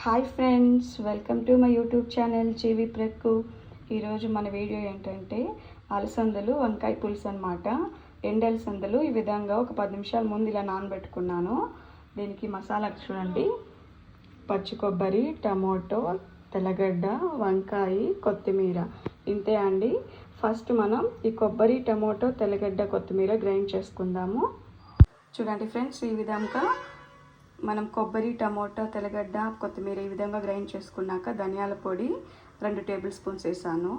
Hi friends welcome to my YouTube channel జీవి ప్రెక్కు. ఈరోజు మన వీడియో ఏంటంటే అలసందలు వంకాయ పులుసు అనమాట ఎండు అలసందలు ఈ విధంగా ఒక పది నిమిషాల ముందు ఇలా నానబెట్టుకున్నాను. దీనికి మసాలా చూడండి. పచ్చి కొబ్బరి టమోటో తెల్లగడ్డ వంకాయ కొత్తిమీర. ఇంతే అండి. ఫస్ట్ మనం ఈ కొబ్బరి టమోటో తెల్లగడ్డ కొత్తిమీర గ్రైండ్ చేసుకుందాము. చూడండి ఫ్రెండ్స్ ఈ విధంగా మనం కొబ్బరి టమోటా తెల్లగడ్డ కొత్తిమీర ఈ విధంగా గ్రైండ్ చేసుకున్నాక ధనియాల పొడి రెండు టేబుల్ స్పూన్స్ వేసాను.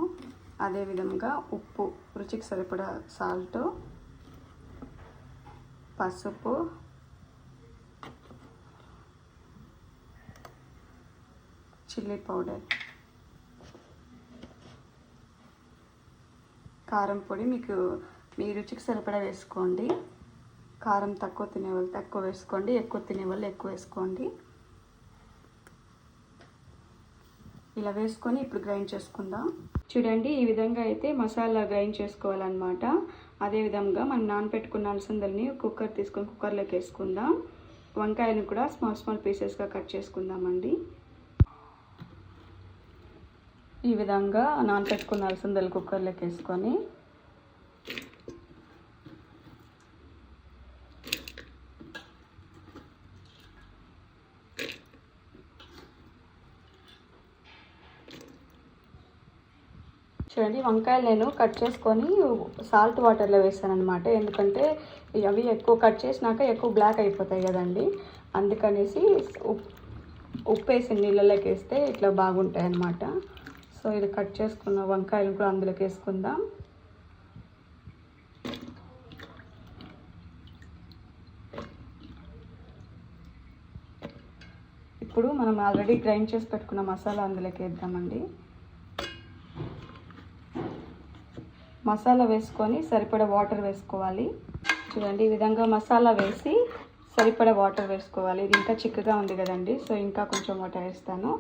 అదేవిధంగా ఉప్పు రుచికి సరిపడా సాల్ట్ పసుపు చిల్లీ పౌడర్ కారం పొడి. మీకు మీ రుచికి సరిపడా వేసుకోండి. కారం తక్కువ తినే వాళ్ళు తక్కువ వేసుకోండి ఎక్కువ తినే వాళ్ళు ఎక్కువ వేసుకోండి. ఇలా వేసుకొని ఇప్పుడు గ్రైండ్ చేసుకుందాం. చూడండి ఈ విధంగా అయితే మసాలా గ్రైండ్ చేసుకోవాలన్నమాట. అదేవిధంగా మనం నానపెట్టుకున్న అలసందల్ని కుక్కర్ తీసుకొని కుక్కర్లోకి వేసుకుందాం. వంకాయలను కూడా స్మాల్ స్మాల్ పీసెస్గా కట్ చేసుకుందామండి. ఈ విధంగా నానపెట్టుకున్న అలసందలు కుక్కర్లోకి వేసుకొని చూడండి వంకాయలు నేను కట్ చేసుకొని సాల్ట్ వాటర్లో వేస్తాను అనమాట ఎందుకంటే అవి ఎక్కువ కట్ చేసినాక ఎక్కువ బ్లాక్ అయిపోతాయి కదండి. అందుకనేసి ఉప్పు ఉప్పు వేసి నీళ్ళలోకి వేస్తే ఇట్లా బాగుంటాయి అనమాట సో ఇది కట్ చేసుకున్న వంకాయలు కూడా అందులోకి వేసుకుందాం. ఇప్పుడు మనం ఆల్రెడీ గ్రైండ్ చేసి పెట్టుకున్న మసాలా అందులోకి వేద్దామండి. మసాలా వేసుకొని సరిపడ వాటర్ వేసుకోవాలి. చూడండి ఈ విధంగా మసాలా వేసి సరిపడ వాటర్ వేసుకోవాలి. ఇది ఇంకా చిక్కగా ఉంది కదండి సో ఇంకా కొంచెం వాటర్ వేస్తాను.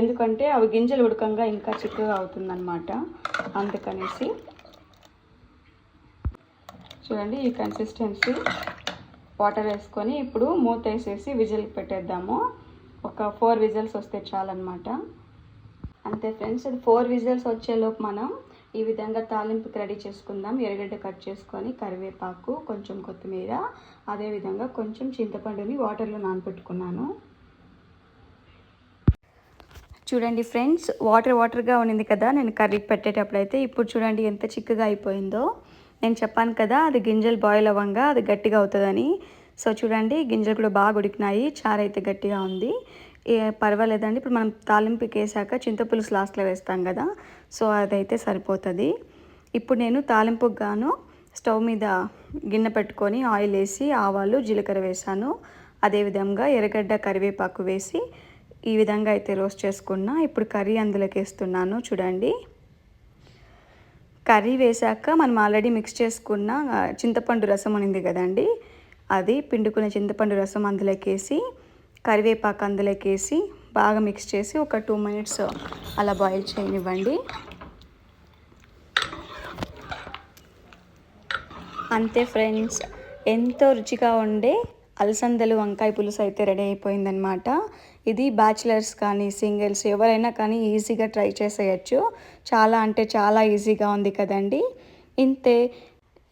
ఎందుకంటే అవి గింజలు ఉడకంగా ఇంకా చిక్కగా అవుతుందన్నమాట. అందుకనేసి చూడండి ఈ కన్సిస్టెన్సీ వాటర్ వేసుకొని ఇప్పుడు మూత వేసేసి విజిల్ పెట్టేద్దాము. ఒక ఫోర్ విజిల్స్ వస్తే చాలన్నమాట. అంతే ఫ్రెండ్స్ అది ఫోర్ విజిల్స్ వచ్చేలోపు మనం ఈ విధంగా తాలింపుకి రెడీ చేసుకుందాం. ఎర్రగడ్డ కట్ చేసుకొని కరివేపాకు కొంచెం కొత్తిమీర అదేవిధంగా కొంచెం చింతపండుని వాటర్లో నానబెట్టుకున్నాను చూడండి ఫ్రెండ్స్ వాటర్ వాటర్గా ఉండింది కదా నేను కర్రీకి పెట్టేటప్పుడు అయితే ఇప్పుడు చూడండి ఎంత చిక్కగా అయిపోయిందో. నేను చెప్పాను కదా అది గింజలు బాయిల్ అవ్వంగా అది గట్టిగా అవుతుందని. సో చూడండి గింజలు కూడా బాగా ఉడికినాయి చారు అయితే గట్టిగా ఉంది. పర్వాలేదండి. ఇప్పుడు మనం తాలింపుకి వేసాక చింతపులుసు లాస్ట్లో వేస్తాం కదా సో అదైతే సరిపోతుంది. ఇప్పుడు నేను తాలింపుకు గాను స్టవ్ మీద గిన్నె పెట్టుకొని ఆయిల్ వేసి ఆవాలు జీలకర్ర వేసాను. అదేవిధంగా ఎర్రగడ్డ కరివేపాకు వేసి ఈ విధంగా అయితే రోస్ట్ చేసుకున్నా ఇప్పుడు కర్రీ అందులోకి వేస్తున్నాను చూడండి. కర్రీ వేసాక మనం ఆల్రెడీ మిక్స్ చేసుకున్న చింతపండు రసం ఉంది కదండి అది పిండుకున్న చింతపండు రసం అందులోకి వేసి కరివేపాకు అందులోకి వేసి బాగా మిక్స్ చేసి ఒక టూ మినిట్స్ అలా బాయిల్ చేయనివ్వండి. అంతే ఫ్రెండ్స్ ఎంతో రుచిగా ఉండే అలసందలు వంకాయ పులుసు అయితే రెడీ అయిపోయిందనమాట ఇది బ్యాచిలర్స్ కానీ సింగిల్స్ ఎవరైనా కానీ ఈజీగా ట్రై చేసేయచ్చు. చాలా అంటే చాలా ఈజీగా ఉంది కదండి. ఇంతే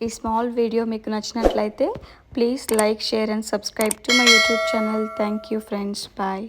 ఈ స్మాల్ వీడియో మీకు నచ్చినట్లయితే please like share and subscribe to my YouTube channel thank you friends bye